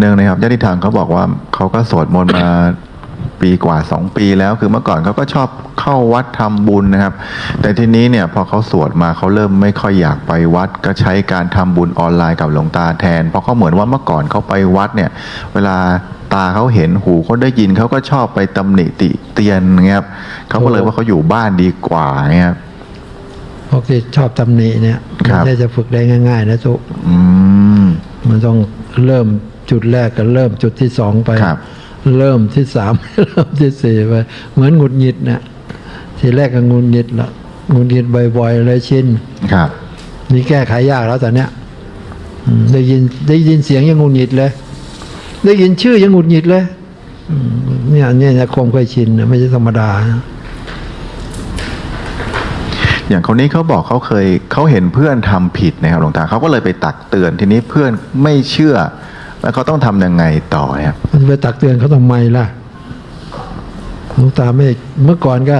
หนึ่งนะครับญาติธรรมเขาบอกว่าเขาก็สวดมนต์มาปีกว่าสองปีแล้วคือเมื่อก่อนเขาก็ชอบเข้าวัดทำบุญนะครับ แต่ทีนี้เนี่ยพอเขาสวดมาเขาเริ่มไม่ค่อยอยากไปวัด ก็ใช้การทำบุญออนไลน์กับหลวงตาแทน เพราะเขาเหมือนว่าเมื่อก่อนเขาไปวัดเนี่ย เวลาตาเขาเห็นหูเขาได้ยินเขาก็ชอบไปตำหนิติเตียนเงี้ยครับเขาก็เลยว่าเขาอยู่บ้านดีกว่าเงี้ยครับพวกที่ชอบตำหนิเนี่ยครัไม่บใช่จะฝึกได้ง่าย ๆ นะทุกอืมมันต้องเริ่ม จุดแรกก็เริ่มจุดที่สองไปครับเริ่มที่สามเริ่มที่สี่ไปเหมือนหงุดหงิดเนี่ยทีแรกก็หงุดหงิดละหงุดหงิดบ่อยๆเลยชินครับนี่แก้ไขยากแล้วตอนเนี้ยอืมได้ยินได้ยินเสียงยังหงุดหงิดเลย ได้ยินชื่อยังหงุดหงิดเลยอืมเนี่ยเนี่ยจะคงเคยชินนะไม่ใช่ธรรมดานะอย่างคนนี้เขาบอกเขาเคยเขาเห็นเพื่อนทำผิดนะครับหลวงตาเขาก็เลยไปตักเตือนทีนี้เพื่อนไม่เชื่อ แล้วเขาต้องทำยังไงต่อครับมันไปตักเตือนเขาทำไมล่ะหลวงตาไม่เมื่อก่อนก็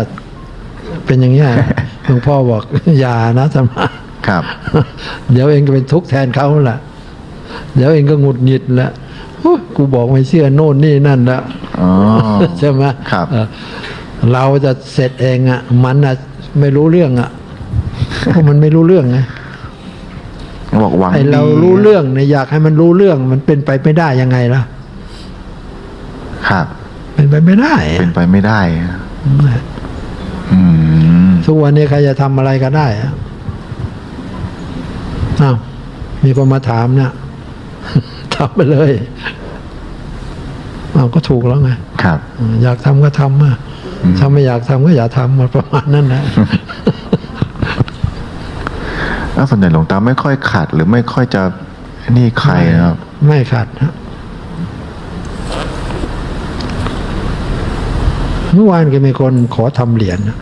เป็นอย่างเงี้ยหลวงพ่อบอกอย่านะธรรมะครับ เดี๋ยวเองก็เป็นทุกข์แทนเขาแหละเดี๋ยวเองก็หงุดหงิดละโอ้ยกูบอกไม่เชื่อโน่นนี่นั่นละอ๋อใช่ไหมครับเออเราจะเสร็จเองอะ มันอะไม่รู้เรื่องอะเพราะมันไม่รู้เรื่องไง เขาบอกหวังไอเราดีรู้เรื่องเนี่ยอยากให้มันรู้เรื่องมันเป็นไปไม่ได้ยังไงล่ะ ครับ เป็นไปไม่ได้อะเป็นไปไม่ได้อืม ทุกวันนี้ใครจะทำอะไรก็ได้อะอ้าวมีคนมาถามเนี่ย ทำไปเลยอ้าวก็ถูกแล้วไง ครับอืมอยากทำก็ทำอะถ้าไม่อยากทำก็อย่าทำมาประมาณนั้นนะ แล้วส่วนใหญ่หลวงตาไม่ค่อยขัด หรือไม่ค่อยจะนี่ใครนะครับ ไม่ขัดนะเมื่อวานก็มีคนขอทำเหรียญนะ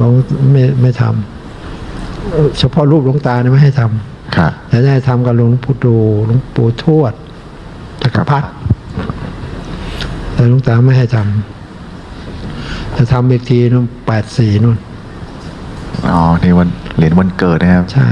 บอกไม่ไม่ทำเอ่อเฉพาะรูปหลวงตาเนี่ยไม่ให้ทำครับแต่จะให้ทำกับหลวงปู่ดูหลวงปู่ทวดจักรพรรดิแต่หลวงตาไม่ให้ทำจะทำอีกทีนู่นแปดสี่นู่นอ๋อนี่วัน เหรียญวันเกิดนะครับ ใช่